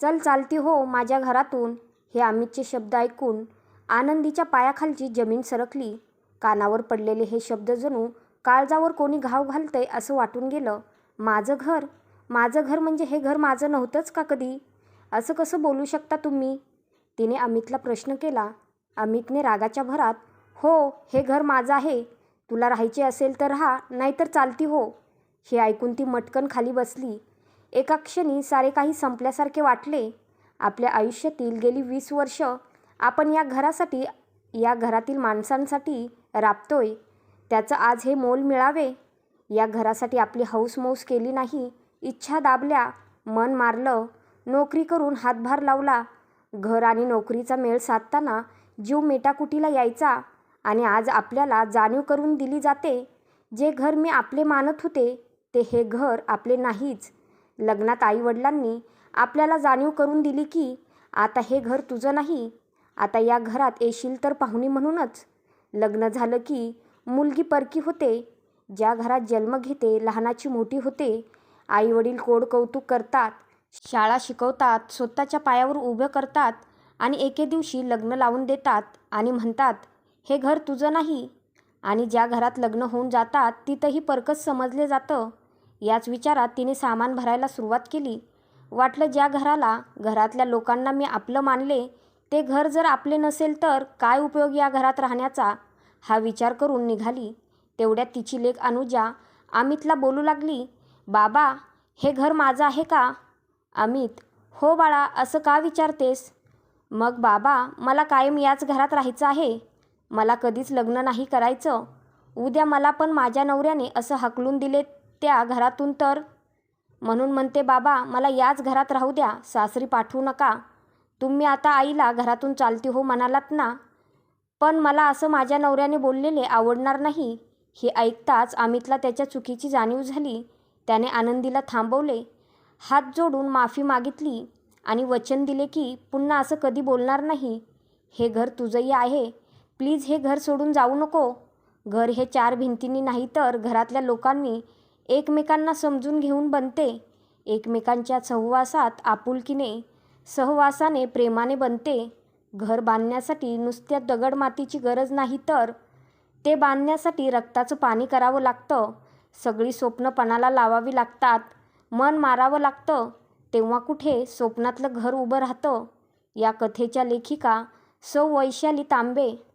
चल चालती हो माझ्या घरातून हे अमितचे शब्द ऐकून आनंदीच्या पायाखालची जमीन सरकली. कानावर पडलेले हे शब्द जणू काळजावर कोणी घाव घालतंय असं वाटून गेलं. माझं घर? माझं घर म्हणजे हे घर माझं नव्हतंच का कधी? असं कसं बोलू शकता तुम्ही? तिने अमितला प्रश्न केला. अमितने रागाच्या भरात हो हे घर माझं आहे. तुला राहायचे असेल तर राहा नाहीतर चालती हो. हे ऐकून ती मटकन खाली बसली. एका क्षणी सारे काही संपल्यासारखे वाटले. आपल्या आयुष्यातील गेली वीस वर्ष आपण या घरासाठी या घरातील माणसांसाठी राबतोय. त्याचं आज हे मोल मिळावे. या घरासाठी आपली हौसमौस केली नाही. इच्छा दाबल्या मन मारलं नोकरी करून हातभार लावला. घर आणि नोकरीचा मेळ साधताना जीव मेटाकुटीला यायचा आणि आज आपल्याला जाणीव करून दिली जाते. जे घर मी आपले मानत होते ते हे घर आपले नाहीच. लग्नात आईवडिलांनी आपल्याला जाणीव करून दिली की आता हे घर तुझं नाही आता या घरात येशील तर पाहुणी म्हणूनच. लग्न झालं की मुलगी परकी होते ज्या घरात जन्म घेते लहानाची मोठी होते आईवडील कोड कौतुक करतात शाळा शिकवतात स्वतःच्या पायावर उभं करतात आणि एके दिवशी लग्न लावून देतात आणि म्हणतात हे घर तुझं नाही. आणि ज्या घरात लग्न होऊन जातात तिथंही परकच समजले जातं. याच विचारात तिने सामान भरायला सुरुवात केली. वाटलं ज्या घराला घरातल्या लोकांना मी आपलं मानले ते घर जर आपले नसेल तर काय उपयोग या घरात राहण्याचा? हा विचार करून निघाली. तेवढ्यात तिची लेख अनुजा अमितला बोलू लागली बाबा हे घर माझं आहे का? अमित हो बाळा असं का विचारतेस? मग बाबा मला कायम याच घरात राहायचं आहे. मला कधीच लग्न नाही करायचं. उद्या मला पण माझ्या नवऱ्याने असं हकलून दिले त्या घरातून तर. म्हणून म्हणते बाबा मला याच घरात राहू द्या. सासरी पाठवू नका. तुम्ही आता आईला घरातून चालती हो म्हणालात ना. पण मला असं माझ्या नवऱ्याने बोललेले आवडणार नाही. हे ऐकताच अमितला त्याच्या चुकीची जाणीव झाली. त्याने आनंदीला थांबवले. हात जोडून माफी मागितली आणि वचन दिले की पुन्हा असं कधी बोलणार नाही. हे घर तुझंही आहे. प्लीज हे घर सोडून जाऊ नको. घर हे चार भिंतींनी नाही तर घरातल्या लोकांनी एकमेकांना समजून घेऊन बनते. एकमेकांच्या सहवासात आपुलकीने सहवासाने प्रेमाने बनते. घर बांधण्यासाठी नुसत्या दगड मातीची गरज नाही तर ते बांधण्यासाठी रक्ताचं पाणी करावं लागतं. सगळी स्वप्न पणाला लावावी लागतात. मन मारावं लागतं. तेव्हा कुठे स्वप्नातलं घर उभं राहतं? या कथेच्या लेखिका सौ वैशाली तांबे